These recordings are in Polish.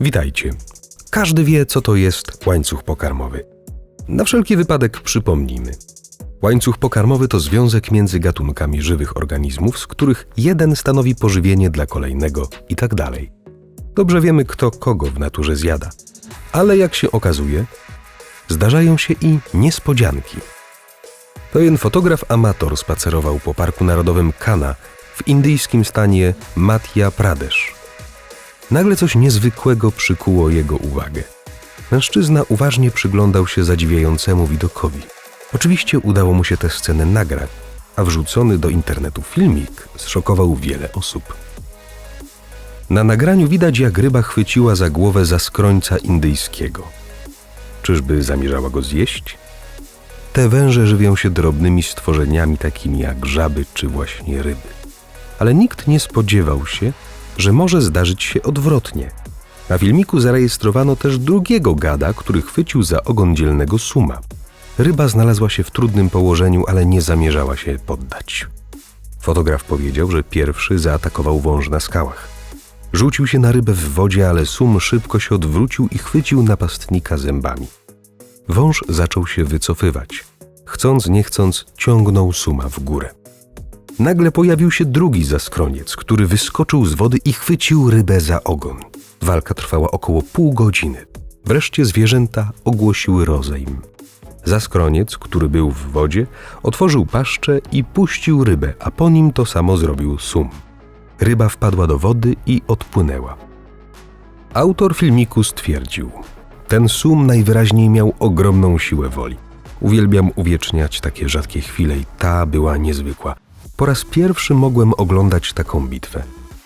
Witajcie. Każdy wie, co to jest łańcuch pokarmowy. Na wszelki wypadek przypomnijmy. Łańcuch pokarmowy to związek między gatunkami żywych organizmów, z których jeden stanowi pożywienie dla kolejnego i tak dalej. Dobrze wiemy, kto kogo w naturze zjada. Ale jak się okazuje, zdarzają się i niespodzianki. Pewien fotograf amator spacerował po Parku Narodowym Kana w indyjskim stanie Madhya Pradesh. Nagle coś niezwykłego przykuło jego uwagę. Mężczyzna uważnie przyglądał się zadziwiającemu widokowi. Oczywiście udało mu się tę scenę nagrać, a wrzucony do internetu filmik zszokował wiele osób. Na nagraniu widać, jak ryba chwyciła za głowę zaskrońca indyjskiego. Czyżby zamierzała go zjeść? Te węże żywią się drobnymi stworzeniami takimi jak żaby czy właśnie ryby. Ale nikt nie spodziewał się, że może zdarzyć się odwrotnie. Na filmiku zarejestrowano też drugiego gada, który chwycił za ogon dzielnego suma. Ryba znalazła się w trudnym położeniu, ale nie zamierzała się poddać. Fotograf powiedział, że pierwszy zaatakował wąż na skałach. Rzucił się na rybę w wodzie, ale sum szybko się odwrócił i chwycił napastnika zębami. Wąż zaczął się wycofywać. Chcąc, nie chcąc, ciągnął suma w górę. Nagle pojawił się drugi zaskroniec, który wyskoczył z wody i chwycił rybę za ogon. Walka trwała około pół godziny. Wreszcie zwierzęta ogłosiły rozejm. Zaskroniec, który był w wodzie, otworzył paszczę i puścił rybę, a po nim to samo zrobił sum. Ryba wpadła do wody i odpłynęła. Autor filmiku stwierdził: Ten sum najwyraźniej miał ogromną siłę woli. Uwielbiam uwieczniać takie rzadkie chwile i ta była niezwykła. Po raz pierwszy mogłem oglądać taką bitwę.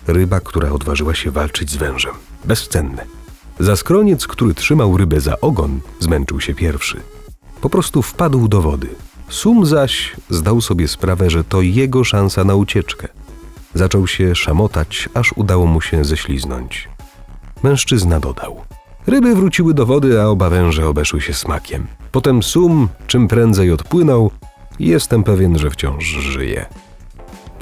Ryba, która odważyła się walczyć z wężem. Bezcenne. Zaskroniec, który trzymał rybę za ogon, zmęczył się pierwszy. Po prostu wpadł do wody. Sum zaś zdał sobie sprawę, że to jego szansa na ucieczkę. Zaczął się szamotać, aż udało mu się ześliznąć. Mężczyzna dodał. Ryby wróciły do wody, a oba węże obeszły się smakiem. Potem Sum czym prędzej odpłynął i jestem pewien, że wciąż żyje.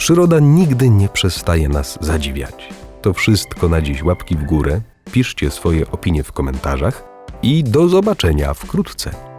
Przyroda nigdy nie przestaje nas zadziwiać. To wszystko na dziś łapki w górę, piszcie swoje opinie w komentarzach i do zobaczenia wkrótce.